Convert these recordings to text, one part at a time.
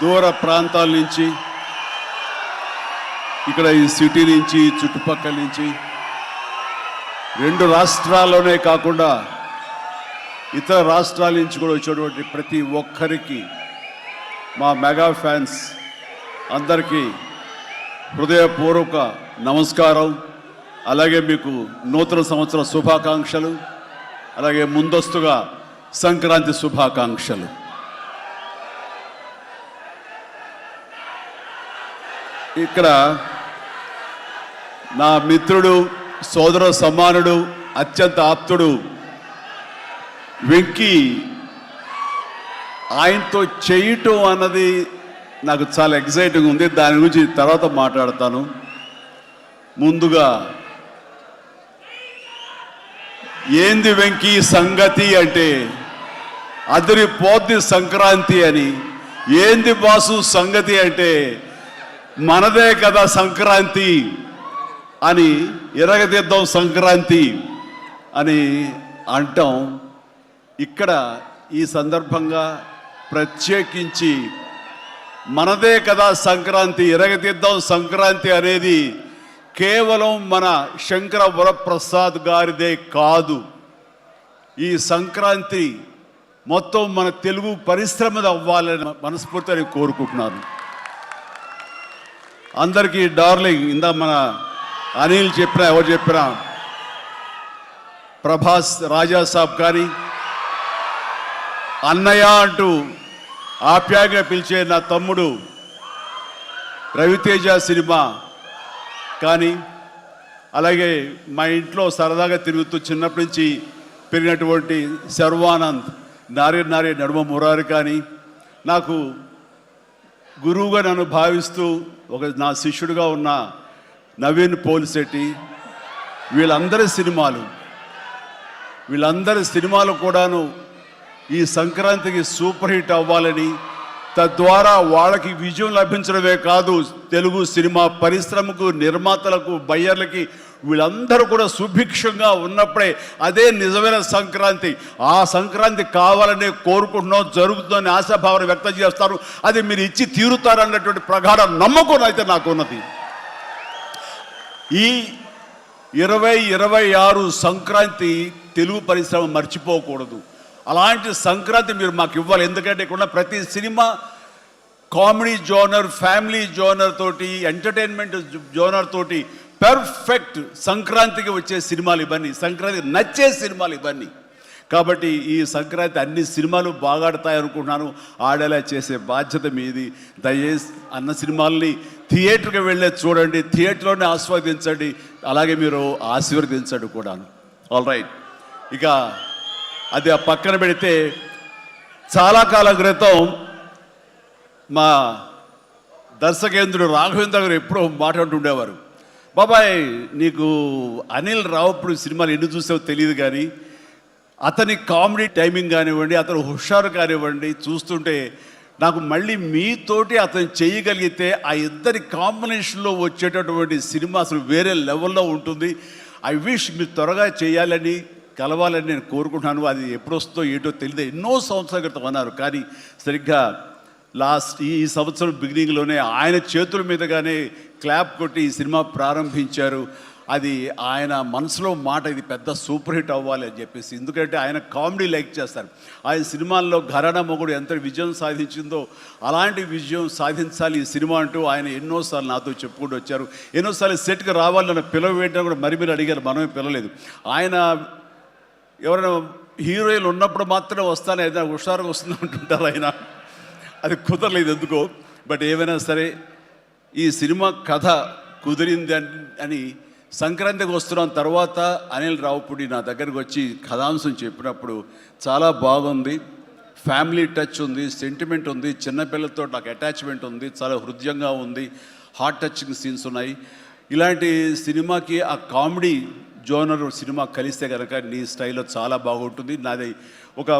దూర ప్రాంతాల నుంచి ఇక్కడ ఈ సిటీ నుంచి చుట్టుపక్కల నుంచి రెండు రాష్ట్రాల్లోనే కాకుండా ఇతర రాష్ట్రాల నుంచి కూడా వచ్చేటువంటి ప్రతి ఒక్కరికి మా మెగా ఫ్యాన్స్ అందరికీ హృదయపూర్వక నమస్కారం. అలాగే మీకు నూతన సంవత్సర శుభాకాంక్షలు. అలాగే ముందస్తుగా సంక్రాంతి శుభాకాంక్షలు. ఇక్కడ నా మిత్రుడు సోదర సమానుడు అత్యంత ఆప్తుడు వెంకీ. ఆయనతో చేయటం అన్నది నాకు చాలా ఎగ్జైటింగ్ ఉంది. దాని గురించి తర్వాత మాట్లాడతాను. ముందుగా ఏంది వెంకీ సంగతి అంటే అదిరిపోద్ది సంక్రాంతి అని ఏంది బాసు సంగతి అంటే మనదే కదా సంక్రాంతి అని ఎరగదిద్దాం సంక్రాంతి అని అంటాం. ఇక్కడ ఈ సందర్భంగా ప్రత్యేకించి మనదే కదా సంక్రాంతి ఎరగదిద్దాం సంక్రాంతి అనేది కేవలం మన శంకర వరప్రసాద్ గారిదే కాదు. ఈ సంక్రాంతి మొత్తం మన తెలుగు పరిశ్రమది అవ్వాలని మనస్ఫూర్తి అని కోరుకుంటున్నాను. అందరికీ డార్లింగ్ ఇందా మన అనిల్ చెప్పినా ఎవరు చెప్పినా ప్రభాస్ రాజా సాబ్ కానీ అన్నయ్య అంటూ ఆప్యాయంగా పిలిచే నా తమ్ముడు రవితేజ సినిమా కానీ అలాగే మా ఇంట్లో సరదాగా తిరుగుతూ చిన్నప్పటి నుంచి పెరిగినటువంటి శర్వానంద్ నారే నారే నడుమ మురారి కానీ నాకు గురువుగా నన్ను భావిస్తూ ఒక నా శిష్యుడిగా ఉన్న నవీన్ పోలిశెట్టి వీళ్ళందరి సినిమాలు. వీళ్ళందరి సినిమాలు కూడాను ఈ సంక్రాంతికి సూపర్ హిట్ అవ్వాలని తద్వారా వాళ్ళకి విజయం లభించడమే కాదు తెలుగు సినిమా పరిశ్రమకు నిర్మాతలకు బయ్యర్లకి వీళ్ళందరూ కూడా సుభిక్షంగా ఉన్నప్పుడే అదే నిజమైన సంక్రాంతి. ఆ సంక్రాంతి కావాలనే కోరుకుంటున్నాం జరుగుతుందని ఆశాభావన వ్యక్తం చేస్తారు. అది మీరు ఇచ్చి తీరుతారన్నటువంటి ప్రగాఢ నమ్మకం అయితే నాకు ఉన్నది ఈ ఇరవై ఇరవై ఆరు సంక్రాంతి తెలుగు పరిశ్రమ మర్చిపోకూడదు. అలాంటి సంక్రాంతి మీరు మాకు ఇవ్వాలి. ఎందుకంటే ఇక్కడ ప్రతి cinema comedy genre family genre తోటి ఎంటర్టైన్మెంట్ జోనర్ తోటి పెర్ఫెక్ట్ సంక్రాంతికి వచ్చే సినిమాలు ఇవన్నీ. సంక్రాంతికి నచ్చే సినిమాలు ఇవన్నీ. కాబట్టి ఈ సంక్రాంతి అన్ని సినిమాలు బాగాడతాయి అనుకుంటున్నాను ఆడేలా చేసే బాధ్యత మీది. దయచేసి అన్న సినిమాల్ని థియేటర్కి వెళ్ళే చూడండి. థియేటర్లోనే ఆస్వాదించండి. అలాగే మీరు ఆశీర్వదించండి కూడాను. ఆల్ రైట్ ఇక అది ఆ పక్కన పెడితే చాలా కాలం క్రితం మా దర్శకేంద్రుడు రాఘవేంద్ర గారు ఎప్పుడో మాట్లాడుతుండేవారు బాబాయ్ నీకు అనిల్ రావుప్పుడు సినిమాలు ఎన్ని చూసావో తెలియదు కానీ అతని కామెడీ టైమింగ్ కానివ్వండి అతను హుషారు కానివ్వండి చూస్తుంటే నాకు మళ్ళీ మీతోటి అతను చేయగలిగితే ఆ ఇద్దరి కాంబినేషన్లో వచ్చేటటువంటి సినిమా అసలు వేరే లెవెల్లో ఉంటుంది. ఐ విష్ మీరు త్వరగా చేయాలని కలవాలని నేను కోరుకుంటున్నాను. అది ఎప్పుడొస్తుందో ఏటో ఏంటో తెలియదు ఎన్నో సంవత్సరాల క్రితం అన్నారు. కానీ సరిగ్గా లాస్ట్ ఈ సంవత్సరం బిగినింగ్లోనే ఆయన చేతుల మీదుగానే క్లాప్ కొట్టి ఈ సినిమా ప్రారంభించారు. అది ఆయన మనసులో మాట ఇది పెద్ద సూపర్ హిట్ అవ్వాలి అని చెప్పేసి. ఎందుకంటే ఆయన కామెడీ లైక్ చేస్తారు. ఆయన సినిమాల్లో ఘరానా మొగుడు ఎంత విజయం సాధించిందో అలాంటి విజయం సాధించాలి ఈ సినిమా అంటూ ఆయన ఎన్నోసార్లు నాతో చెప్పుకుంటూ వచ్చారు. ఎన్నోసార్లు సెట్కి రావాలన్న పిలవ ఏంటని కూడా మరి మీరు అడిగారు మనమే పిలవలేదు. ఆయన ఎవరైనా హీరోయిన్లు ఉన్నప్పుడు మాత్రమే వస్తాను ఏదైనా హుషారుగా వస్తుంది అంటుంటారు ఆయన? అది కుదరలేదు ఎందుకో బట్ ఏమైనా సరే ఈ సినిమా కథ కుదిరింది అని- అని సంక్రాంతికి వస్తున్నాం. తర్వాత అనిల్ రావుపూడి నా దగ్గరికి వచ్చి కథాంశం చెప్పినప్పుడు చాలా బాగుంది. ఫ్యామిలీ టచ్ ఉంది సెంటిమెంట్ ఉంది చిన్నపిల్లలతో నాకు అటాచ్మెంట్ ఉంది చాలా హృదయంగా ఉంది హార్ట్ టచింగ్ సీన్స్ ఉన్నాయి. ఇలాంటి సినిమాకి ఆ కామెడీ జోనర్ సినిమా కలిస్తే కనుక నీ స్టైల్లో చాలా బాగుంటుంది. నాది ఒక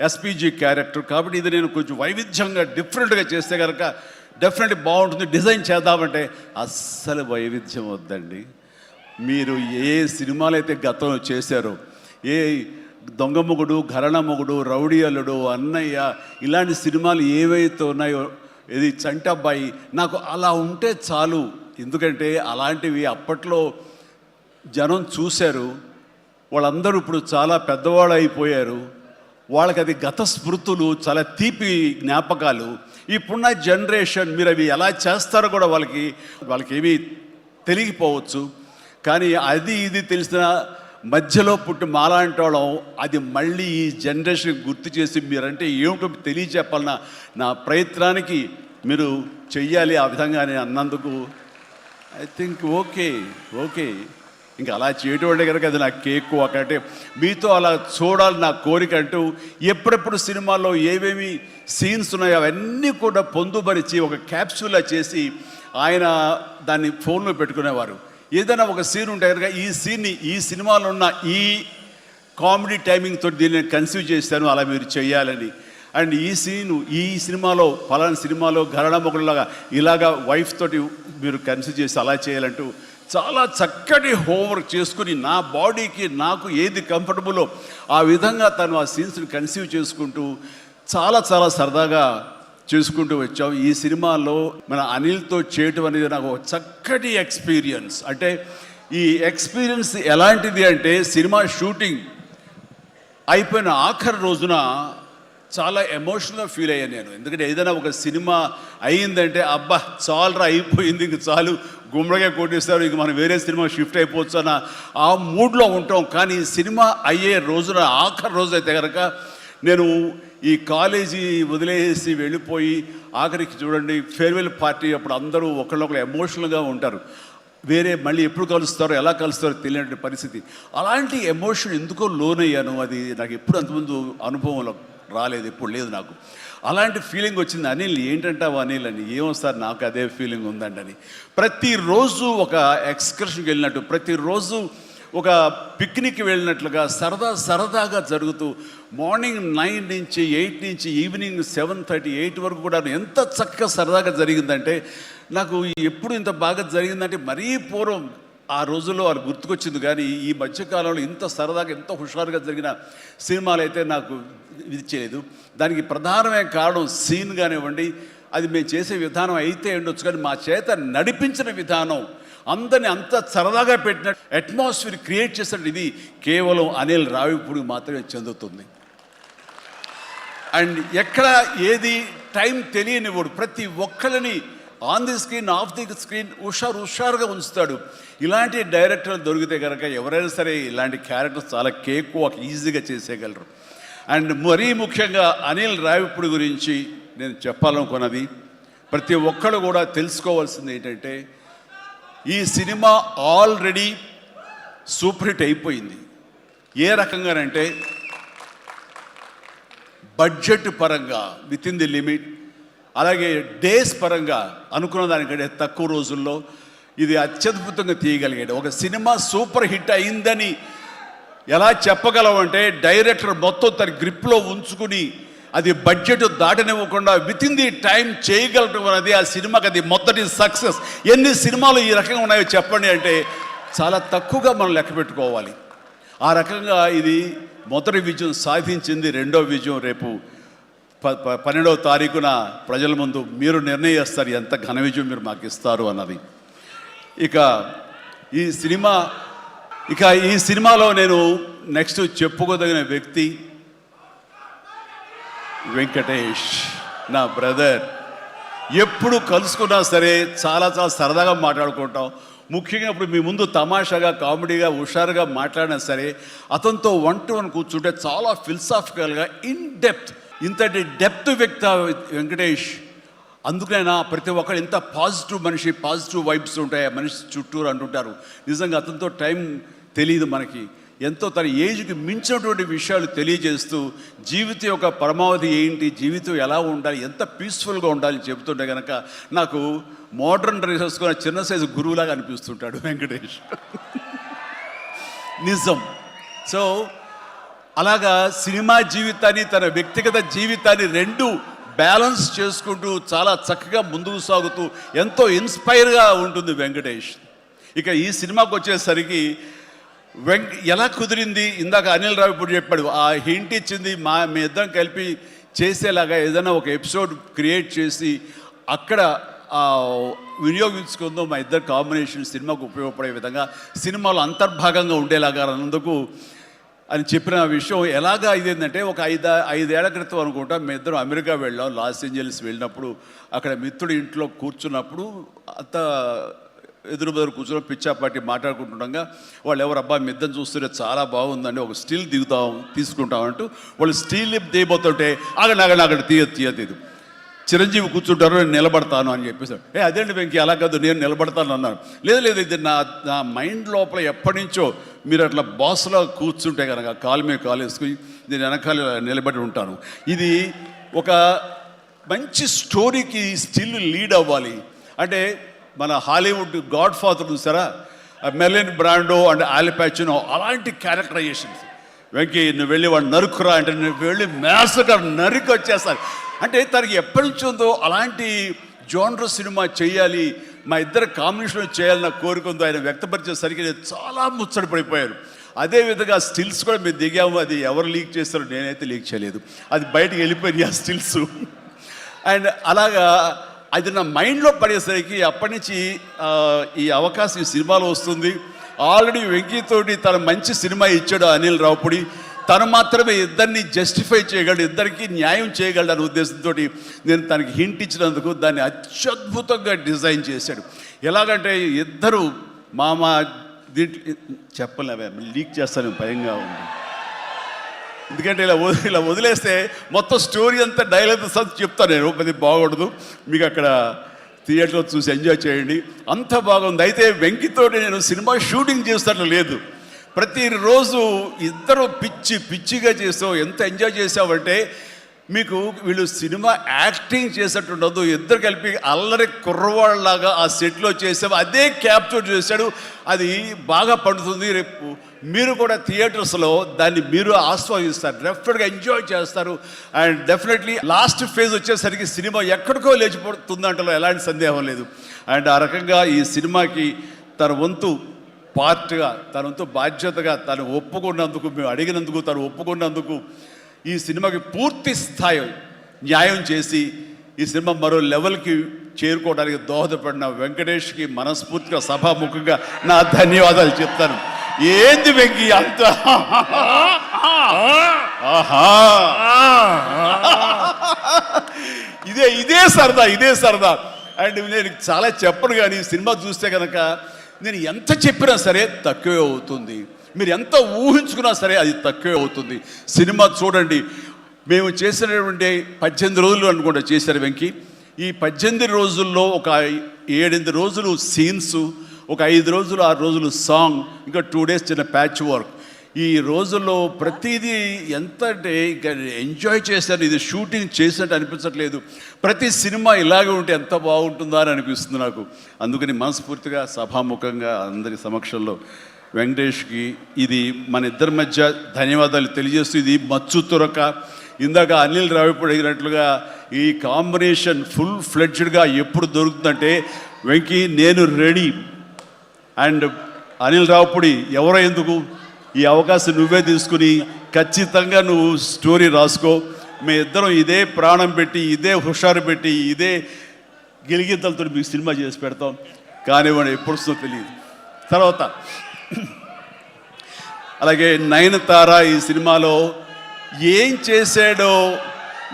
ఎస్పీజీ క్యారెక్టర్ కాబట్టి ఇది నేను కొంచెం వైవిధ్యంగా డిఫరెంట్గా చేస్తే కనుక డెఫినెట్లీ బాగుంటుంది. డిజైన్ చేద్దామంటే అస్సలు వైవిధ్యం వద్దండి. మీరు ఏ సినిమాలు అయితే గతంలో చేశారో ఏ దొంగ మొగుడు ఘరణ మొగుడు రౌడీ అల్లుడు అన్నయ్య ఇలాంటి సినిమాలు ఏవైతే ఉన్నాయో ఇది చంటబ్బాయి నాకు అలా ఉంటే చాలు. ఎందుకంటే అలాంటివి అప్పట్లో జనం చూశారు. వాళ్ళందరూ ఇప్పుడు చాలా పెద్దవాళ్ళు అయిపోయారు. వాళ్ళకి అది గత స్మృతులు చాలా తీపి జ్ఞాపకాలు. ఇప్పుడున్న జనరేషన్ మీరు అవి ఎలా చేస్తారో కూడా వాళ్ళకి వాళ్ళకి ఏమీ తెలియకపోవచ్చు. కానీ అది ఇది తెలిసిన మధ్యలో పుట్టి మాలాంటి వాళ్ళం అది మళ్ళీ ఈ జనరేషన్ గుర్తు చేసి మీరంటే ఏమిటో తెలియచెప్పాలన్న నా ప్రయత్నానికి మీరు చెయ్యాలి ఆ విధంగా అన్నందుకు. ఐ థింక్ ఓకే ఓకే ఇంకా అలా చేయటం కనుక అది నా కేక్ ఒకటే మీతో అలా చూడాలి నా కోరిక అంటూ ఎప్పుడెప్పుడు సినిమాల్లో ఏవేమి సీన్స్ ఉన్నాయో అవన్నీ కూడా పొందుపరిచి ఒక క్యాప్సూల్లా చేసి ఆయన దాన్ని ఫోన్లో పెట్టుకునేవారు. ఏదైనా ఒక సీన్ ఉంటే కనుక ఈ సీన్ని ఈ సినిమాలో ఉన్న ఈ కామెడీ టైమింగ్ తోటి దీన్ని కన్సీవ్ చేశాను అలా మీరు చేయాలని. అండ్ ఈ సీను ఈ సినిమాలో పలానా సినిమాలో ఘరణముఖులాగా ఇలాగా వైఫ్ తోటి మీరు కన్సీవ్ చేసి అలా చేయాలంటూ చాలా చక్కటి హోంవర్క్ చేసుకుని నా బాడీకి నాకు ఏది కంఫర్టబులో ఆ విధంగా తను ఆ సీన్స్ని కన్సీవ్ చేసుకుంటూ చాలా చాలా సరదాగా చేసుకుంటూ వచ్చాం ఈ సినిమాలో మన అనిల్తో చేయటం అనేది నాకు చక్కటి ఎక్స్పీరియన్స్. అంటే ఈ ఎక్స్పీరియన్స్ ఎలాంటిది అంటే సినిమా షూటింగ్ అయిపోయిన ఆఖరి రోజున చాలా ఎమోషనల్గా ఫీల్ అయ్యాను నేను. ఎందుకంటే ఏదైనా ఒక సినిమా అయ్యిందంటే అబ్బా చాలరా అయిపోయింది ఇంక చాలు. గుమ్మడిగా కొట్టేస్తారు. ఇక మనం వేరే సినిమా షిఫ్ట్ అయిపోవచ్చు అన్న ఆ మూడ్లో ఉంటాం. కానీ సినిమా అయ్యే రోజున ఆఖరి రోజు అయితే కనుక నేను ఈ కాలేజీ వదిలేసి వెళ్ళిపోయి ఆఖరికి చూడండి ఫేర్వెల్ పార్టీ అప్పుడు అందరూ ఒకళ్ళొకరు ఎమోషనల్గా ఉంటారు. వేరే మళ్ళీ ఎప్పుడు కలుస్తారో ఎలా కలుస్తారో తెలియని పరిస్థితి. అలాంటి ఎమోషన్ ఎందుకో లోనయ్యాను. అది నాకు ఎప్పుడు అంతకుముందు అనుభవంలో రాలేదు ఎప్పుడు లేదు నాకు. అలాంటి ఫీలింగ్ వచ్చింది. అనిల్ ఏంటంటావు అనిల్ అని? ఏమో సార్ నాకు అదే ఫీలింగ్ ఉందండి అని ప్రతిరోజు ఒక ఎక్స్కర్షన్కి వెళ్ళినట్టు ప్రతిరోజు ఒక పిక్నిక్ వెళ్ళినట్లుగా సరదా సరదాగా జరుగుతూ మార్నింగ్ నైన్ నుంచి ఎయిట్ నుంచి ఈవినింగ్ సెవెన్ థర్టీ ఎయిట్ వరకు కూడా ఎంత చక్కగా సరదాగా జరిగిందంటే నాకు ఎప్పుడు ఇంత బాగా జరిగిందంటే మరీ పూర్వం ఆ రోజుల్లో వాళ్ళు గుర్తుకొచ్చింది. కానీ ఈ మధ్యకాలంలో ఇంత సరదాగా ఎంత హుషారుగా జరిగిన సినిమాలు అయితే నాకు ఇది చేయలేదు. దానికి ప్రధానమైన కారణం సీన్ కానివ్వండి అది మేము చేసే విధానం అయితే ఉండొచ్చు. కానీ మా చేత నడిపించిన విధానం అందరిని అంత సరదాగా పెట్టిన అట్మాస్ఫియర్ క్రియేట్ చేసినట్టు ఇది కేవలం అనిల్ రావిపూడి మాత్రమే చెందుతుంది. అండ్ ఎక్కడ ఏది టైం తెలియనివాడు ప్రతి ఒక్కరిని on the screen off the screen హుషారు హుషారుగా ఉంచుతాడు. ఇలాంటి డైరెక్టర్లు దొరికితే కనుక ఎవరైనా సరే ఇలాంటి క్యారెక్టర్స్ చాలా కేక్ వాక్ ఈజీగా చేసేయగలరు. అండ్ మరీ ముఖ్యంగా అనిల్ రావిప్పుడు గురించి నేను చెప్పాలనుకున్నది ప్రతి ఒక్కరు కూడా తెలుసుకోవాల్సింది ఏంటంటే ఈ సినిమా ఆల్రెడీ సూపర్ హిట్ అయిపోయింది. ఏ రకంగానంటే బడ్జెట్ పరంగా విత్ ఇన్ ది లిమిట్ అలాగే డేస్ పరంగా అనుకున్న దానికంటే తక్కువ రోజుల్లో ఇది అత్యద్భుతంగా తీయగలిగాడు. ఒక సినిమా సూపర్ హిట్ అయిందని ఎలా చెప్పగలవంటే డైరెక్టర్ మొత్తం తన గ్రిప్లో ఉంచుకుని అది బడ్జెట్ దాటనివ్వకుండా విత్ ఇన్ ది టైం చేయగలటం అనేది ఆ సినిమాకి అది మొదటి సక్సెస్ ఎన్ని సినిమాలు ఈ రకంగా ఉన్నాయో చెప్పండి అంటే చాలా తక్కువగా మనం లెక్క పెట్టుకోవాలి. ఆ రకంగా ఇది మొదటి విజయం సాధించింది రెండో విజయం రేపు పన్నెండవ తారీఖున ప్రజల ముందు మీరు నిర్ణయిస్తారు ఎంత ఘన విజయం మీరు మాకు ఇస్తారు అన్నది. ఇక ఈ సినిమా ఇక ఈ సినిమాలో నేను నెక్స్ట్ చెప్పుకోదగిన వ్యక్తి వెంకటేష్ నా బ్రదర్. ఎప్పుడు కలుసుకున్నా సరే చాలా చాలా సరదాగా మాట్లాడుకుంటాం. ముఖ్యంగా ఇప్పుడు మీ ముందు తమాషాగా కామెడీగా హుషారుగా మాట్లాడినా సరే అతనితో వన్ టు వన్ కూర్చుంటే చాలా ఫిలసాఫికల్గా ఇన్ డెప్త్ ఇంతటి డెప్త్ వ్యక్త వెంకటేష్ అందుకనైనా ప్రతి ఒక్కరు ఇంత పాజిటివ్ మనిషి పాజిటివ్ వైబ్స్ ఉంటాయి ఆ మనిషి చుట్టూరు అంటుంటారు. నిజంగా అతనితో టైం తెలియదు మనకి. ఎంతో తన ఏజ్కి మించినటువంటి విషయాలు తెలియజేస్తూ జీవితం యొక్క పరమావధి ఏంటి జీవితం ఎలా ఉండాలి ఎంత పీస్ఫుల్గా ఉండాలి చెబుతుంటే కనుక నాకు మోడర్న్ డ్రెస్ వేసుకున్న చిన్న సైజు గురువులాగా అనిపిస్తుంటాడు వెంకటేష్. నిజం. సో అలాగా సినిమా జీవితాన్ని తన వ్యక్తిగత జీవితాన్ని రెండు బ్యాలెన్స్ చేసుకుంటూ చాలా చక్కగా ముందుకు సాగుతూ ఎంతో ఇన్స్పైర్గా ఉంటుంది వెంకటేష్. ఇక ఈ సినిమాకు వచ్చేసరికి వెంక ఎలా కుదిరింది? ఇందాక అనిల్ రావు ఇప్పుడు చెప్పాడు ఆ హింట్ ఇచ్చింది మా మీ ఇద్దరం కలిపి చేసేలాగా ఏదైనా ఒక ఎపిసోడ్ క్రియేట్ చేసి అక్కడ వినియోగించుకుందో మా ఇద్దరు కాంబినేషన్ సినిమాకు ఉపయోగపడే విధంగా సినిమాలో అంతర్భాగంగా ఉండేలాగా అన్నందుకు అని చెప్పిన విషయం ఎలాగా ఇదేంటంటే ఒక ఐదు ఐదేళ్ళ క్రితం అనుకుంటా మీ ఇద్దరం అమెరికా వెళ్ళాం లాస్ ఏంజల్స్ వెళ్ళినప్పుడు అక్కడ మిత్రుడి ఇంట్లో కూర్చున్నప్పుడు అంత ఎదురు బెదురు కూర్చొని పిచ్చాపాటి మాట్లాడుకుంటుండగా వాళ్ళు ఎవరు అబ్బాయి మిద్దం చూస్తుంటే చాలా బాగుందండి ఒక స్టీల్ దిగుతాం తీసుకుంటాం అంటూ వాళ్ళు స్టీల్ తీయబోతుంటే ఆగండి ఆగండి అక్కడ తీయ తీయ తీదు చిరంజీవి కూర్చుంటారు నేను నిలబడతాను అని చెప్పేసి. ఏ అదేంటి వెంకీ అలా కాదు నేను నిలబడతాను అన్నాను. లేదు లేదు ఇది నా నా మైండ్ లోపల ఎప్పటి నుంచో మీరు అట్లా బాస్లో కూర్చుంటే కనుక కాలు మీద కాలు వేసుకుని నేను వెనకాల నిలబడి ఉంటాను. ఇది ఒక మంచి స్టోరీకి స్టిల్ లీడ్ అవ్వాలి. అంటే మన హాలీవుడ్ గాడ్ ఫాదర్ చూసారా మెలిన్ బ్రాండో అండ్ ఆలిపాచినో అలాంటి క్యారెక్టరైజేషన్స్. వెంకీ నువ్వు వెళ్ళి వాడు నరుకురా అంటే నువ్వు వెళ్ళి మేసగా నరికి వచ్చేస్తాను అంటే తనకి ఎప్పటి నుంచి ఉందో అలాంటి జోనర్ సినిమా చేయాలి మా ఇద్దరు కాంబినేషన్లో చేయాలన్న కోరిక ఉందో ఆయన వ్యక్తపరిచేసరికి నేను చాలా ముచ్చట పడిపోయాను. అదే విధంగా స్టిల్స్ కూడా మేము దిగాము అది ఎవరు లీక్ చేస్తారో నేనైతే లీక్ చేయలేదు. అది బయటకు వెళ్ళిపోయింది ఆ స్టిల్స్. అండ్ అలాగా అది నా మైండ్లో పడేసరికి అప్పటి నుంచి ఈ అవకాశం ఈ సినిమాలో వస్తుంది. ఆల్రెడీ వెంకీతోటి తన మంచి సినిమా ఇచ్చాడు అనిల్ రావుపుడి. తను మాత్రమే ఇద్దరిని జస్టిఫై చేయగలడు ఇద్దరికి న్యాయం చేయగలడు అనే ఉద్దేశంతో నేను తనకి హింట్ ఇచ్చినందుకు దాన్ని అత్యద్భుతంగా డిజైన్ చేశాడు. ఎలాగంటే ఇద్దరు మామ దీంట్లో చెప్పలేవే లీక్ చేస్తాను భయంగా ఉంది. ఎందుకంటే ఇలా వదిలి ఇలా వదిలేస్తే మొత్తం స్టోరీ అంతా డైలాగ్ అంతా చెప్తాను నేను అది బాగుండదు. మీకు అక్కడ థియేటర్లో చూసి ఎంజాయ్ చేయండి. అంత బాగుంది. అయితే వెంకితోటి నేను సినిమా షూటింగ్ చేస్తాను లేదు. ప్రతిరోజు ఇద్దరు పిచ్చి పిచ్చిగా చేసావు ఎంత ఎంజాయ్ చేసావంటే మీకు వీళ్ళు సినిమా యాక్టింగ్ చేసేట్టు ఉండదు ఇద్దరు కలిపి అల్లరి కుర్రవాళ్ళలాగా ఆ సెట్లో చేసావు అదే క్యాప్చర్ చేశాడు అది బాగా పండుతుంది. రేపు మీరు కూడా థియేటర్స్లో దాన్ని మీరు ఆస్వాదిస్తారు డెఫినెట్గా ఎంజాయ్ చేస్తారు. అండ్ డెఫినెట్లీ లాస్ట్ ఫేజ్ వచ్చేసరికి సినిమా ఎక్కడికో లేచిపోతుంది అంటే ఎలాంటి సందేహం లేదు. అండ్ ఆ రకంగా ఈ సినిమాకి తన వంతు పార్ట్గా తనతో బాధ్యతగా తను ఒప్పుకున్నందుకు మేము అడిగినందుకు తను ఒప్పుకున్నందుకు ఈ సినిమాకి పూర్తి స్థాయి న్యాయం చేసి ఈ సినిమా మరో లెవెల్కి చేరుకోవడానికి దోహదపడిన వెంకటేష్కి మనస్ఫూర్తిగా సభాముఖంగా నా ధన్యవాదాలు చెప్తాను. ఏంది వెంకి అంత? ఇదే ఇదే సరదా ఇదే సరదా. అండ్ నేను చాలా చెప్పను కానీ ఈ సినిమా చూస్తే కనుక నేను ఎంత చెప్పినా సరే తక్కువే అవుతుంది. మీరు ఎంత ఊహించుకున్నా సరే అది తక్కువే అవుతుంది. సినిమా చూడండి. మేము చేసినటువంటి పద్దెనిమిది రోజులు అనుకుంటా చేశారు వెంకి. ఈ పద్దెనిమిది రోజుల్లో ఒక ఏడెనిమిది రోజులు సీన్స్ ఒక ఐదు రోజులు ఆరు రోజులు సాంగ్ ఇంకా టూ డేస్ చిన్న ప్యాచ్ వర్క్. ఈ రోజుల్లో ప్రతిదీ ఎంత అంటే ఇంకా ఎంజాయ్ చేశారు ఇది షూటింగ్ చేసినట్టు అనిపించట్లేదు. ప్రతి సినిమా ఇలాగే ఉంటే ఎంత బాగుంటుందా అని అనిపిస్తుంది నాకు. అందుకని మనస్ఫూర్తిగా సభాముఖంగా అందరి సమక్షంలో వెంకటేష్కి ఇది మన ఇద్దరి మధ్య ధన్యవాదాలు తెలియజేస్తూ ఇది మచ్చు తురక. ఇందాక అనిల్ రావిపూడి అడిగినట్లుగా ఈ కాంబినేషన్ ఫుల్ ఫ్లెడ్జ్డ్గా ఎప్పుడు దొరుకుతుందంటే వెంకీ నేను రెడీ. అండ్ అనిల్ రావుపుడి ఎవరో ఎందుకు? ఈ అవకాశం నువ్వే తీసుకుని ఖచ్చితంగా నువ్వు స్టోరీ రాసుకో. మీ ఇద్దరం ఇదే ప్రాణం పెట్టి ఇదే హుషారు పెట్టి ఇదే గిలిగింతలతో మీకు సినిమా చేసి పెడతాం. కానివ్వండి ఎప్పుడు వస్తుందో తెలియదు. తర్వాత అలాగే నయనతార ఈ సినిమాలో ఏం చేశాడో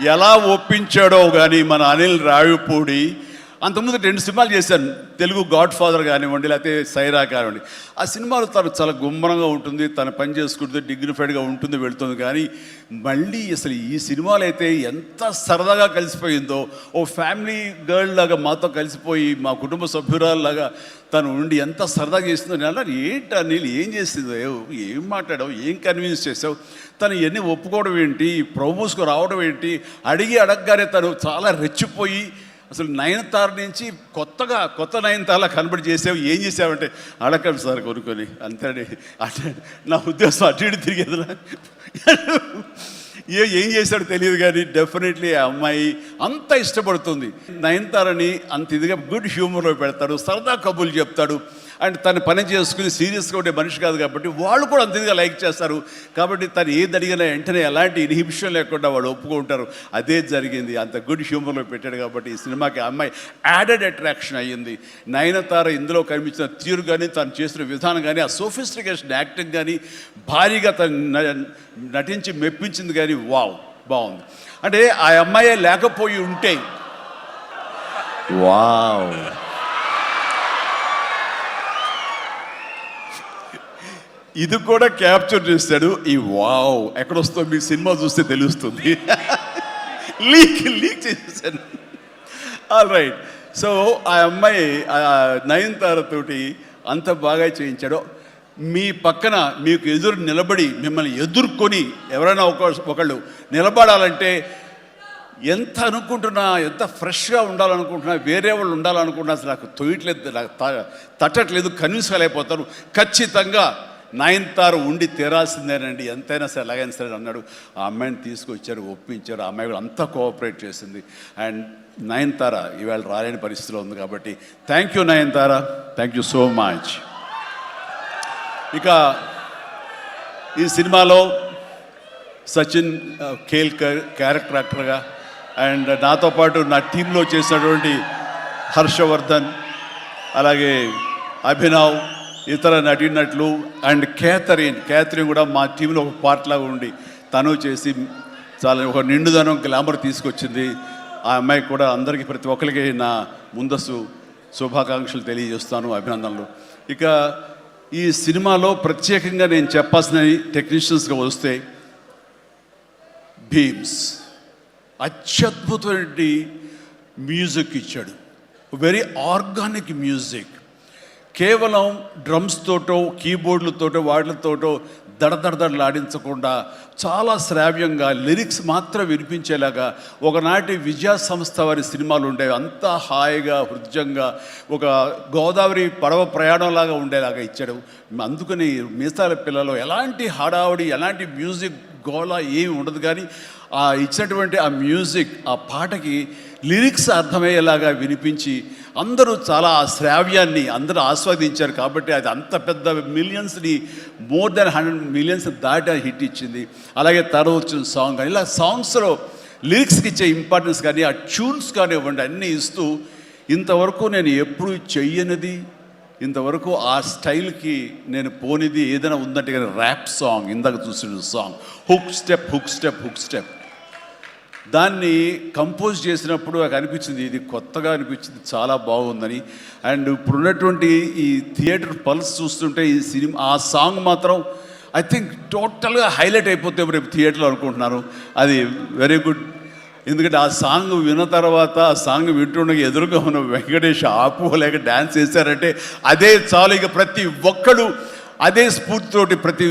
ఎలా ఒప్పించాడో కానీ మన అనిల్ రావిపూడి అంతకుముందు రెండు సినిమాలు చేశాను. తెలుగు గాడ్ ఫాదర్ కానివ్వండి లేకపోతే సైరా కానివ్వండి. ఆ సినిమాలో తను చాలా గుమ్మరంగా ఉంటుంది తన పని చేసుకుంటుంది డిగ్నిఫైడ్గా ఉంటుంది వెళ్తుంది. కానీ మళ్ళీ అసలు ఈ సినిమాలు అయితే ఎంత సరదాగా కలిసిపోయిందో ఓ ఫ్యామిలీ గర్ల్ లాగా మాతో కలిసిపోయి మా కుటుంబ సభ్యురాల్లాగా తను ఉండి ఎంత సరదాగా చేసిందో నేను అన్నాను ఏంటి ఏం చేసిందో ఏం మాట్లాడావు? ఏం కన్విన్స్ చేసావు? తను ఇవన్నీ ఒప్పుకోవడం ఏంటి? ప్రమోస్కు రావడం ఏంటి? అడిగి అడగగానే తను చాలా రెచ్చిపోయి అసలు నయనతార నుంచి కొత్తగా కొత్త నయనతారలా కనబడి చేసావు ఏం చేసావంటే అడగండి సార్ కొనుక్కొని అంతే అంటే నా ఉద్దేశం అటు ఇటు తిరిగేదిరా. ఏ ఏం చేశాడో తెలియదు కానీ డెఫినెట్లీ ఆ అమ్మాయి అంత ఇష్టపడుతుంది. నయనతారని అంత ఇదిగా గుడ్ హ్యూమర్లో పెడతాడు సరదా కబుర్లు చెప్తాడు. అండ్ తను పని చేసుకుని సీరియస్గా ఉండే మనిషి కాదు కాబట్టి వాళ్ళు కూడా అంతగా లైక్ చేస్తారు. కాబట్టి తను ఏది అడిగినా వెంటనే ఎలాంటి ఇన్హిబిషన్ లేకుండా వాళ్ళు ఒప్పుకుంటారు అదే జరిగింది. అంత గుడ్ హ్యూమర్లో పెట్టాడు కాబట్టి ఈ సినిమాకి అమ్మాయి యాడెడ్ అట్రాక్షన్ అయ్యింది. నయనతార ఇందులో కనిపించిన తీరు కానీ తను చేసిన విధానం కానీ ఆ సోఫిస్టికేషన్ యాక్టింగ్ కానీ భారీగా తను నటించి మెప్పించింది కానీ వావ్ బాగుంది. అంటే ఆ అమ్మాయి లేకపోయి ఉంటే వావ్. ఇది కూడా క్యాప్చర్ చేస్తాడు ఈ వావ్ ఎక్కడొస్తో మీ సినిమా చూస్తే తెలుస్తుంది. లీక్ లీక్ చేసేసాను ఆల్ రైట్ సో ఆ అమ్మాయి ఆ తోటి అంత బాగా చేయించాడు. మీ పక్కన మీకు ఎదురు నిలబడి మిమ్మల్ని ఎదుర్కొని ఎవరైనా ఒక ఒకళ్ళు నిలబడాలంటే ఎంత అనుకుంటున్నా ఎంత ఫ్రెష్గా ఉండాలనుకుంటున్నా వేరే వాళ్ళు ఉండాలనుకుంటున్నా అసలు నాకు తొయ్యట్లేదు నాకు తట్టట్లేదు కన్విన్స్ కాలేకపోతారు ఖచ్చితంగా నయనతార ఉండి తీరాల్సిందేనండి. ఎంతైనా సరే ఎలాగైనా సరే అన్నాడు. ఆ అమ్మాయిని తీసుకొచ్చారు ఒప్పించారు. ఆ అమ్మాయి కూడా అంతా కోఆపరేట్ చేసింది. అండ్ నయనతార ఈవేళ రాలేని పరిస్థితిలో ఉంది కాబట్టి thank you Nayanthara thank you so much. ఇక ఈ సినిమాలో సచిన్ కేల్కర్ క్యారెక్టర్ యాక్టర్గా అండ్ నాతో పాటు నా టీంలో చేసినటువంటి హర్షవర్ధన్ అలాగే అభినవ్ ఇతర నటినట్లు అండ్ కేథరిన్ కేథరిన్ కూడా మా టీంలో ఒక పార్ట్ లాగా ఉండి తను చేసి చాలా ఒక నిండుదనం గ్లామర్ తీసుకొచ్చింది. ఆ అమ్మాయికి కూడా అందరికీ ప్రతి ఒక్కరికి నా ముందస్తు శుభాకాంక్షలు తెలియజేస్తాను అభినందనలు. ఇక ఈ సినిమాలో ప్రత్యేకంగా నేను చెప్పాల్సిన టెక్నీషియన్స్గా వస్తే భీమ్స్. అత్యద్భుతమైన మ్యూజిక్ ఇచ్చాడు. వెరీ ఆర్గానిక్ మ్యూజిక్ కేవలం డ్రమ్స్ తోటో కీబోర్డులతోటో వాటిలతోటో దడదడదడలాడించకుండా చాలా శ్రావ్యంగా లిరిక్స్ మాత్రం వినిపించేలాగా ఒకనాటి విజయ సంస్థ వారి సినిమాలు ఉండేవి. అంతా హాయిగా హృదయంగా ఒక గోదావరి పడవ ప్రయాణంలాగా ఉండేలాగా ఇచ్చాడు. అందుకని మిగతా పిల్లలు ఎలాంటి హడావుడి ఎలాంటి మ్యూజిక్ గోళ ఏమి ఉండదు కానీ ఆ ఇచ్చినటువంటి ఆ మ్యూజిక్ ఆ పాటకి లిరిక్స్ అర్థమయ్యేలాగా వినిపించి అందరూ చాలా ఆ శ్రావ్యాన్ని అందరూ ఆస్వాదించారు కాబట్టి అది అంత పెద్ద మిలియన్స్ని మోర్ దెన్ హండ్రెడ్ మిలియన్స్ దాటి హిట్ ఇచ్చింది. అలాగే తర్వాత వచ్చిన సాంగ్ కానీ ఇలా సాంగ్స్లో లిరిక్స్కి ఇచ్చే ఇంపార్టెన్స్ కానీ ఆ ట్యూన్స్ కానీ ఇవ్వండి అన్నీ ఇస్తూ ఇంతవరకు నేను ఎప్పుడు చెయ్యనిది ఇంతవరకు ఆ స్టైల్కి నేను పోనిది ఏదైనా ఉందంటే కానీ ర్యాప్ సాంగ్ ఇందాక చూసిన song. Hook step hook step hook step. దాన్ని కంపోజ్ చేసినప్పుడు నాకు అనిపించింది ఇది కొత్తగా అనిపించింది చాలా బాగుందని. అండ్ ఇప్పుడున్నటువంటి ఈ థియేటర్ పల్స్ చూస్తుంటే ఈ సినిమా ఆ సాంగ్ మాత్రం ఐ థింక్ టోటల్గా హైలైట్ అయిపోతే రేపు థియేటర్లో అనుకుంటున్నాను. అది వెరీ గుడ్. ఎందుకంటే ఆ సాంగ్ విన్న తర్వాత ఆ సాంగ్ వింటుండగా ఎదురుగా ఉన్న వెంకటేష్ ఆపుకోలేక డ్యాన్స్ చేశారంటే అదే చాలు ఇక ప్రతి ఒక్కడు అదే స్ఫూర్తితోటి ప్రతి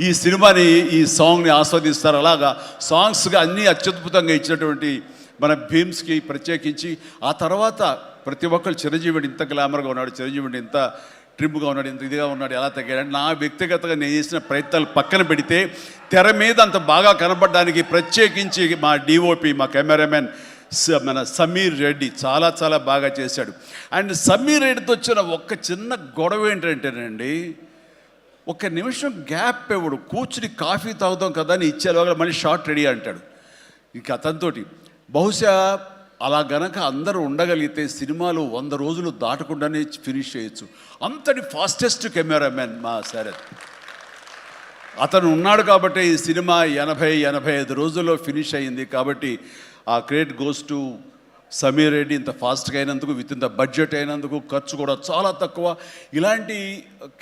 ఈ సినిమాని ఈ సాంగ్ని ఆస్వాదిస్తారు. అలాగా సాంగ్స్గా అన్నీ అత్యద్భుతంగా ఇచ్చినటువంటి మన భీమ్స్కి ప్రత్యేకించి ఆ తర్వాత ప్రతి ఒక్కరు చిరంజీవిని ఇంత గ్లామర్గా ఉన్నాడు చిరంజీవిని ఇంత ట్రిమ్గా ఉన్నాడు ఇంత ఇదిగా ఉన్నాడు ఎలా తగ్గాడు నా వ్యక్తిగతంగా నేను చేసిన ప్రయత్నాలు పక్కన పెడితే తెర మీద అంత బాగా కనపడడానికి ప్రత్యేకించి మా డిఓపి మా కెమెరామెన్ స- మన సమీర్ రెడ్డి చాలా చాలా బాగా చేశాడు. అండ్ సమీర్ రెడ్డితో వచ్చిన ఒక్క చిన్న గొడవ ఏంటంటేనండి ఒక నిమిషం గ్యాప్ ఇవ్వడు కూర్చుని కాఫీ తాగుతాం కదా అని ఇచ్చేలోగా మళ్ళీ షార్ట్ రెడీ అంటాడు. ఇక అతనితోటి బహుశా అలా గనక అందరూ ఉండగలిగితే సినిమాలు వంద రోజులు దాటకుండానే ఫినిష్ చేయొచ్చు. అంతటి ఫాస్టెస్ట్ కెమెరామెన్ మా శరత్. అతను ఉన్నాడు కాబట్టి ఈ సినిమా ఎనభై ఎనభై ఐదు రోజుల్లో ఫినిష్ అయింది కాబట్టి ఆ credit goes to Sameer Reddy ఇంత ఫాస్ట్గా అయినందుకు విత్ ఇన్ ద బడ్జెట్ అయినందుకు ఖర్చు కూడా చాలా తక్కువ. ఇలాంటి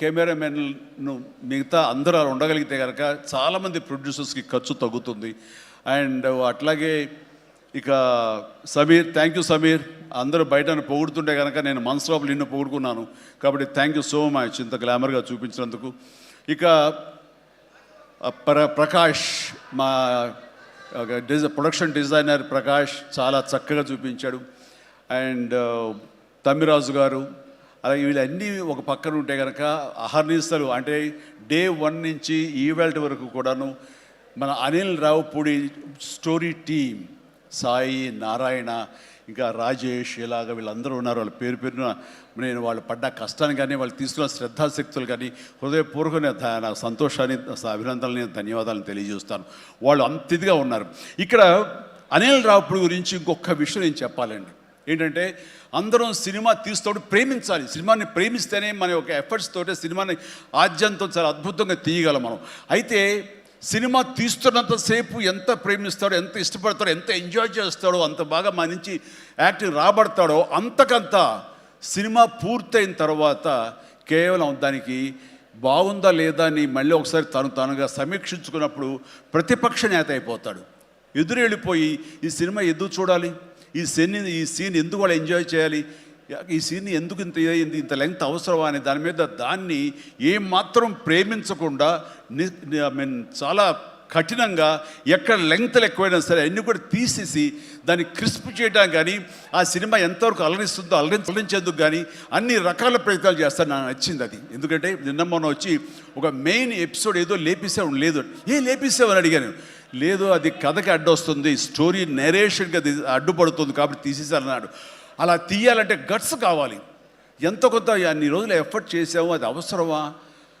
కెమెరామెన్ను మిగతా అందరూ అలా ఉండగలిగితే కనుక చాలామంది ప్రొడ్యూసర్స్కి ఖర్చు తగ్గుతుంది. అండ్ అట్లాగే ఇక సమీర్ థ్యాంక్ యూ సమీర్. అందరూ బయటను పొగుడుతుంటే కనుక నేను మనసులో నిన్ను పొగుడుకున్నాను. కాబట్టి థ్యాంక్ యూ సో మచ్ ఇంత గ్లామర్గా చూపించినందుకు. ఇక ప్ర ప్రకాష్ మా ప్రొడక్షన్ డిజైనర్ ప్రకాష్ చాలా చక్కగా చూపించాడు. అండ్ తమ్మిరాజు uh, గారు అలాగే వీళ్ళన్నీ ఒక పక్కన ఉంటే కనుక అహర్నిస్తలు అంటే డే వన్ నుంచి ఈవెల్ట్ వరకు కూడాను మన అనిల్ రావుపూడి స్టోరీ టీమ్ సాయి నారాయణ ఇంకా రాజేష్ ఇలాగ వీళ్ళందరూ ఉన్నారు. వాళ్ళ పేరు పేరున నేను వాళ్ళు పడ్డ కష్టాన్ని కానీ వాళ్ళు తీసుకున్న శ్రద్ధాశక్తులు కానీ హృదయపూర్వక నాకు సంతోషాన్ని అభినందనని ధన్యవాదాలను తెలియజేస్తాను. వాళ్ళు అంత ఇదిగా ఉన్నారు. ఇక్కడ అనిల్ రావుడు గురించి ఇంకొక విషయం నేను చెప్పాలండి. ఏంటంటే అందరం సినిమా తీస్తాడు ప్రేమించాలి. సినిమాని ప్రేమిస్తేనే మన యొక్క ఎఫర్ట్స్ తోటే సినిమాని ఆద్యంతో చాలా అద్భుతంగా తీయగలం మనం. అయితే సినిమా తీస్తున్నంతసేపు ఎంత ప్రేమిస్తాడో ఎంత ఇష్టపడతాడో ఎంత ఎంజాయ్ చేస్తాడో అంత బాగా మా నుంచి యాక్టింగ్ రాబడతాడో అంతకంత సినిమా పూర్తయిన తర్వాత కేవలం దానికి బాగుందా లేదా అని మళ్ళీ ఒకసారి తను తనుగా సమీక్షించుకున్నప్పుడు ప్రతిపక్ష నేత అయిపోతాడు. ఎదురు వెళ్ళిపోయి ఈ సినిమా ఎందుకు చూడాలి? ఈ సీన్ ఈ సీన్ ఎందుకు వాళ్ళు ఎంజాయ్ చేయాలి? ఈ సీన్ ఎందుకు ఇంత ఇదైంది ఇంత లెంగ్త్ అవసరమా అని దాని మీద దాన్ని ఏమాత్రం ప్రేమించకుండా ఐ మీన్ చాలా కఠినంగా ఎక్కడ లెంగ్త్లు ఎక్కువైనా సరే అన్నీ కూడా తీసేసి దాన్ని క్రిస్ప్ చేయడం కానీ ఆ సినిమా ఎంతవరకు అలరిస్తుందో అలరించి అలరించేందుకు కానీ అన్ని రకాల ప్రయత్నాలు చేస్తాను నాకు నచ్చింది అది. ఎందుకంటే నిన్న మొన్న వచ్చి ఒక మెయిన్ ఎపిసోడ్ ఏదో లేపేసావు లేదు. ఏ లేపేసావు అని అడిగాను. లేదు అది కథకి అడ్డొస్తుంది స్టోరీ నెరేషన్కి అది అడ్డుపడుతుంది కాబట్టి తీసేసారన్నాడు అలా తీయాలంటే గట్స్ కావాలి. ఎంత కొంత అన్ని రోజులు ఎఫర్ట్ చేసాము అది అవసరమా?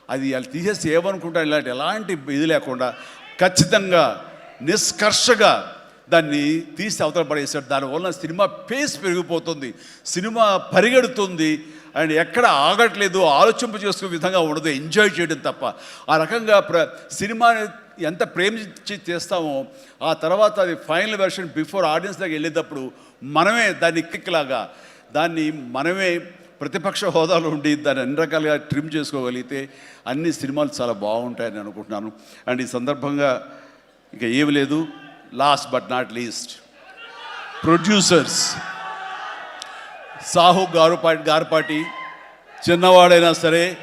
అది వాళ్ళు తీసేసి ఏమనుకుంటా ఇలాంటి ఎలాంటి ఇది లేకుండా ఖచ్చితంగా నిష్కర్షగా దాన్ని తీసి అవతల పడేసాడు దానివల్ల సినిమా పేస్ పెరిగిపోతుంది సినిమా పరిగెడుతుంది అండ్ ఎక్కడ ఆగట్లేదు ఆలోచింప చేసుకునే విధంగా ఉండదు ఎంజాయ్ చేయడం తప్ప. ఆ రకంగా ప్ర సినిమాని ఎంత ప్రేమించి చేస్తామో ఆ తర్వాత అది ఫైనల్ వెర్షన్ బిఫోర్ ఆడియన్స్ దగ్గర వెళ్ళేటప్పుడు మనమే దాన్ని కిక్లాగా దాన్ని మనమే ప్రతిపక్ష హోదాలో ఉండి దాన్ని అన్ని రకాలుగా ట్రిమ్ చేసుకోగలిగితే అన్ని సినిమాలు చాలా బాగుంటాయని అనుకుంటున్నాను. అండ్ ఈ సందర్భంగా ఇంకా ఏమి లేదు last but not least producers Sahu Garapati చిన్నవాడైనా సరే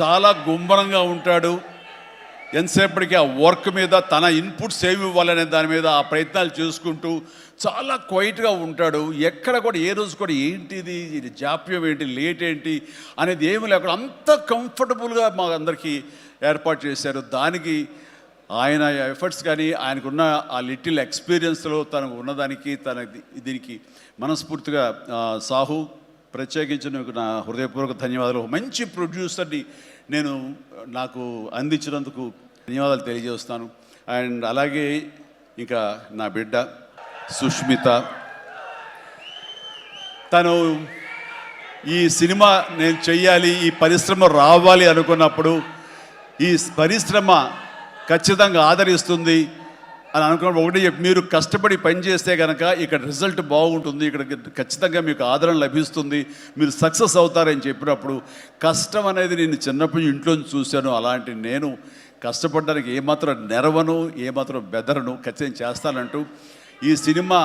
చాలా గుంభరంగా ఉంటాడు. ఎంతసేపటికి ఆ వర్క్ మీద తన ఇన్పుట్స్ ఏమి ఇవ్వాలనే దాని మీద ఆ ప్రయత్నాలు చేసుకుంటూ చాలా క్వైట్గా ఉంటాడు. ఎక్కడ కూడా ఏ రోజు కూడా ఏంటిది ఇది జాప్యం ఏంటి లేట్ ఏంటి అనేది ఏమి లేకుండా అంత కంఫర్టబుల్గా మా అందరికీ ఏర్పాటు చేశారు. దానికి ఆయన ఎఫర్ట్స్ కానీ ఆయనకున్న ఆ లిటిల్ ఎక్స్పీరియన్స్లో తనకు ఉన్నదానికి తన దీనికి మనస్ఫూర్తిగా సాహు ప్రత్యేకించి నీకు నా హృదయపూర్వక ధన్యవాదాలు. మంచి ప్రొడ్యూసర్ని నేను నాకు అందించినందుకు ధన్యవాదాలు తెలియజేస్తాను. అండ్ అలాగే ఇంకా నా బిడ్డ సుష్మిత. తను ఈ సినిమా నేను చెయ్యాలి ఈ పరిశ్రమ రావాలి అనుకున్నప్పుడు ఈ పరిశ్రమ ఖచ్చితంగా ఆదరిస్తుంది. అని అనుకున్నప్పుడు ఒకటి మీరు కష్టపడి పని చేస్తే కనుక ఇక్కడ రిజల్ట్ బాగుంటుంది ఇక్కడ ఖచ్చితంగా మీకు ఆదరణ లభిస్తుంది మీరు సక్సెస్ అవుతారని చెప్పినప్పుడు కష్టం అనేది నేను చిన్నప్పుడు ఇంట్లో చూశాను అలాంటి నేను కష్టపడడానికి ఏమాత్రం నెరవను ఏమాత్రం బెదరను ఖచ్చితంగా చేస్తానంటూ ఈ సినిమా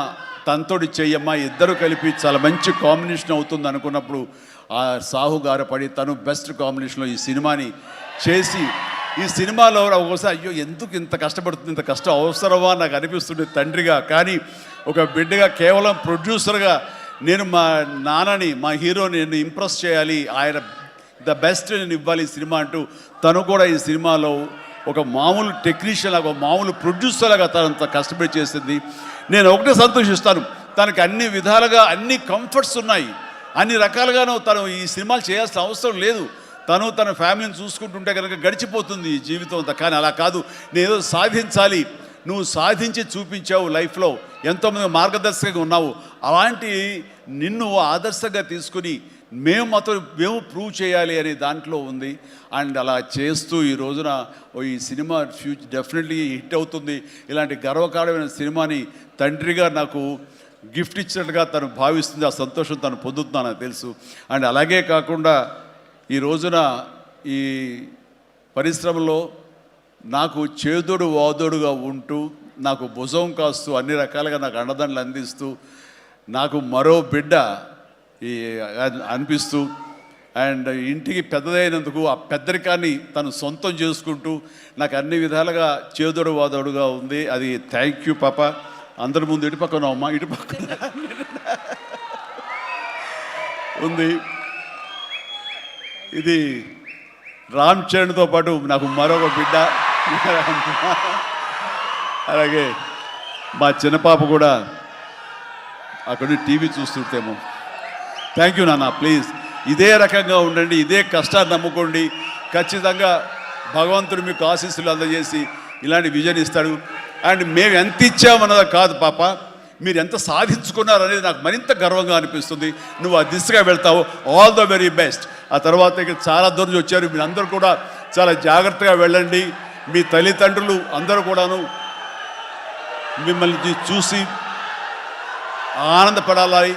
తనతోటి చెయ్యమ్మా ఇద్దరు కలిపి చాలా మంచి కాంబినేషన్ అవుతుంది అనుకున్నప్పుడు ఆ సాహుగారు పడి తను బెస్ట్ కాంబినేషన్లో ఈ సినిమాని చేసి ఈ సినిమాలో ఒకసారి అయ్యో ఎందుకు ఇంత కష్టపడుతుంది ఇంత కష్టం అవసరమా నాకు అనిపిస్తుంది తండ్రిగా. కానీ ఒక బిడ్డగా కేవలం ప్రొడ్యూసర్గా నేను మా నాన్నని మా హీరోని నేను ఇంప్రెస్ చేయాలి. ఆయన ద బెస్ట్ నేను ఇవ్వాలి ఈ సినిమా అంటూ తను కూడా ఈ సినిమాలో ఒక మామూలు టెక్నీషియన్ లాగా ఒక మామూలు ప్రొడ్యూసర్ లాగా తనంత కష్టపడి చేసింది. నేను ఒకటే సంతోషిస్తాను తనకి అన్ని విధాలుగా అన్ని కంఫర్ట్స్ ఉన్నాయి. అన్ని రకాలుగాను తను ఈ సినిమాలు చేయాల్సిన అవసరం లేదు. తను తన ఫ్యామిలీని చూసుకుంటుంటే కనుక గడిచిపోతుంది జీవితం అంతా. కానీ అలా కాదు. నేను సాధించాలి. నువ్వు సాధించి చూపించావు లైఫ్లో. ఎంతోమంది మార్గదర్శకంగా ఉన్నావు. అలాంటి నిన్ను ఆదర్శంగా తీసుకుని మేము మాత్రం మేము ప్రూవ్ చేయాలి అనే దాంట్లో ఉంది. అండ్ అలా చేస్తూ ఈ రోజున ఓ ఈ సినిమా ఫ్యూచర్ డెఫినెట్లీ హిట్ అవుతుంది. ఇలాంటి గర్వకారమైన సినిమాని తండ్రిగా నాకు గిఫ్ట్ ఇచ్చినట్టుగా తను భావిస్తుంది. ఆ సంతోషం తను పొందుతున్నానని తెలుసు. అండ్ అలాగే కాకుండా ఈ రోజున ఈ పరిశ్రమలో నాకు చేదోడు వాదోడుగా ఉంటూ నాకు భుజం కాస్తూ అన్ని రకాలుగా నాకు అండదండలు అందిస్తూ నాకు మరో బిడ్డ ఈ అనిపిస్తూ అండ్ ఇంటికి పెద్దదైనందుకు ఆ పెద్దరికాన్ని తను సొంతం చేసుకుంటూ నాకు అన్ని విధాలుగా చేదోడు వాదోడుగా ఉంది. అది థ్యాంక్ యూ పాప. అందరి ముందు ఇటు పక్కన అమ్మ ఇటు పక్కన. ఉంది. ఇది రామ్ చరణ్తో పాటు నాకు మరొక బిడ్డ. అలాగే మా చిన్నపాప కూడా అక్కడ టీవీ చూస్తుంటేమో. థ్యాంక్ యూ నాన్న ప్లీజ్ ఇదే రకంగా ఉండండి ఇదే కష్టాన్ని నమ్ముకోండి. ఖచ్చితంగా భగవంతుడు మీకు ఆశీస్సులు అందజేసి ఇలాంటి విజయం ఇస్తాడు. అండ్ మేము ఎంత ఇచ్చామన్నది కాదు పాప. మీరు ఎంత సాధించుకున్నారు అనేది నాకు మరింత గర్వంగా అనిపిస్తుంది. నువ్వు ఆ దిశగా వెళ్తావు. ఆల్ ద వెరీ బెస్ట్ ఆ తర్వాత ఇక చాలా దూరం వచ్చారు. మీరు అందరూ కూడా చాలా జాగ్రత్తగా వెళ్ళండి. మీ తల్లిదండ్రులు అందరూ కూడాను మిమ్మల్ని చూసి ఆనందపడాలి.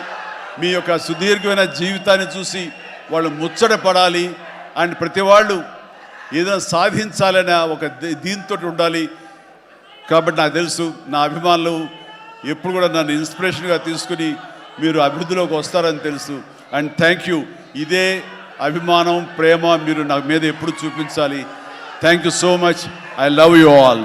మీ యొక్క సుదీర్ఘమైన జీవితాన్ని చూసి వాళ్ళు ముచ్చట పడాలి. అండ్ ప్రతి వాళ్ళు ఏదైనా సాధించాలనే ఒక దీంతో ఉండాలి. కాబట్టి నాకు తెలుసు నా అభిమానులు ఎప్పుడు కూడా నన్ను ఇన్స్పిరేషన్గా తీసుకుని మీరు అభివృద్ధిలోకి వస్తారని తెలుసు. అండ్ థ్యాంక్ యూ ఇదే అభిమానం ప్రేమ మీరు నా మీద ఎప్పుడు చూపించాలి. Thank you so much I love you all